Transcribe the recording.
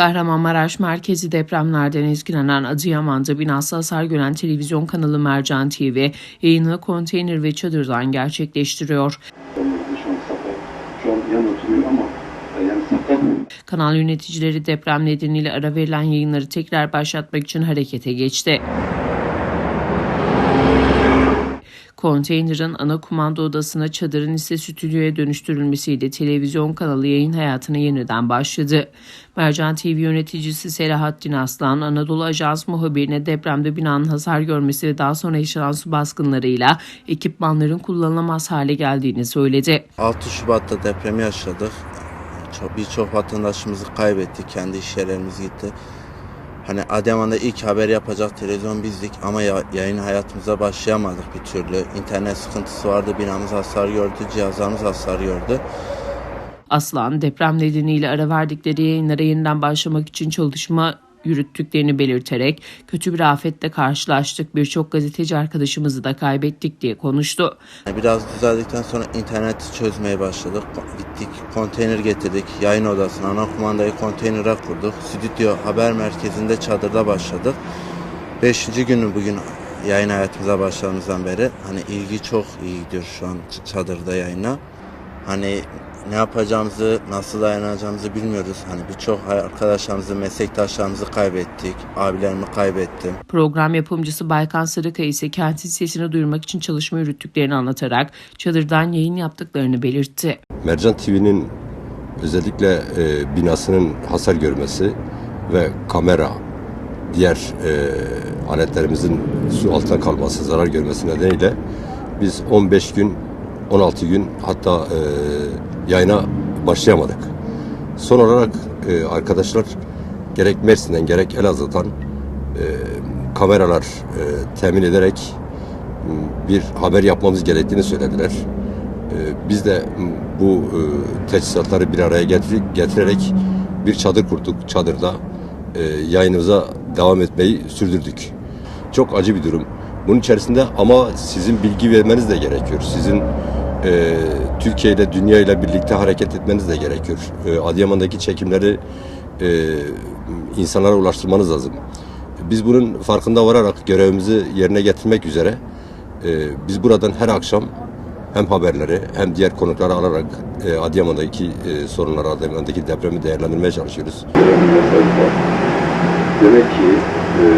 Kahramanmaraş merkezi depremlerden etkilenen Adıyaman'da binası hasar gören televizyon kanalı Mercan TV yayını konteyner ve çadırdan gerçekleştiriyor. Kanal yöneticileri deprem nedeniyle ara verilen yayınları tekrar başlatmak için harekete geçti. Konteynerin ana kumanda odasına çadırın ise stüdyoya dönüştürülmesiyle televizyon kanalı yayın hayatına yeniden başladı. Mercan TV yöneticisi Selahattin Aslan, Anadolu Ajans muhabirine depremde binanın hasar görmesi ve daha sonra yaşanan su baskınlarıyla ekipmanların kullanılamaz hale geldiğini söyledi. 6 Şubat'ta depremi yaşadık. Çok, birçok vatandaşımızı kaybettik. Kendi iş yerlerimiz gitti. Hani Adıyaman'da ilk haber yapacak televizyon bizdik ama ya- yayın hayatımıza başlayamadık bir türlü. İnternet sıkıntısı vardı, binamız hasar gördü, cihazlarımız hasar gördü. Aslan deprem nedeniyle ara verdikleri yayınlara yeniden başlamak için çalışma yürüttüklerini belirterek kötü bir afetle karşılaştık birçok gazeteci arkadaşımızı da kaybettik diye konuştu. Biraz düzeldikten sonra interneti çözmeye başladık. Gittik, konteyner getirdik. Yayın odasına, ana kumandayı konteynere kurduk. Stüdyo haber merkezinde çadırda başladık. Beşinci günü bugün yayın hayatımıza başladığımızdan beri. Hani ilgi çok iyi gidiyor şu an çadırda yayına. Hani ne yapacağımızı, nasıl dayanacağımızı bilmiyoruz. Hani birçok arkadaşlarımızı, meslektaşlarımızı kaybettik. Abilerimi kaybettim. Program yapımcısı Baykan Sarıkaya ise kentin sesini duyurmak için çalışma yürüttüklerini anlatarak çadırdan yayın yaptıklarını belirtti. Mercan TV'nin özellikle e, binasının hasar görmesi ve kamera, diğer e, aletlerimizin su altına kalması, zarar görmesi nedeniyle biz 15 gün, 16 gün hatta e, yayına başlayamadık. Son olarak e, arkadaşlar gerek Mersin'den gerek Elazığ'dan e, kameralar e, temin ederek bir haber yapmamız gerektiğini söylediler. Ee, Biz de bu e, teçhizatları bir araya getir- getirerek bir çadır kurduk. Çadırda e, yayınımıza devam etmeyi sürdürdük. Çok acı bir durum. Bunun içerisinde ama sizin bilgi vermeniz de gerekiyor. Sizin e, Türkiye ile dünya ile birlikte hareket etmeniz de gerekiyor. E, Adıyaman'daki çekimleri e, insanlara ulaştırmanız lazım. Biz bunun farkında vararak görevimizi yerine getirmek üzere e, biz buradan her akşam hem haberleri hem diğer konukları alarak e, Adıyaman'daki e, sorunları, Adıyaman'daki depremi değerlendirmeye çalışıyoruz. demek ki e.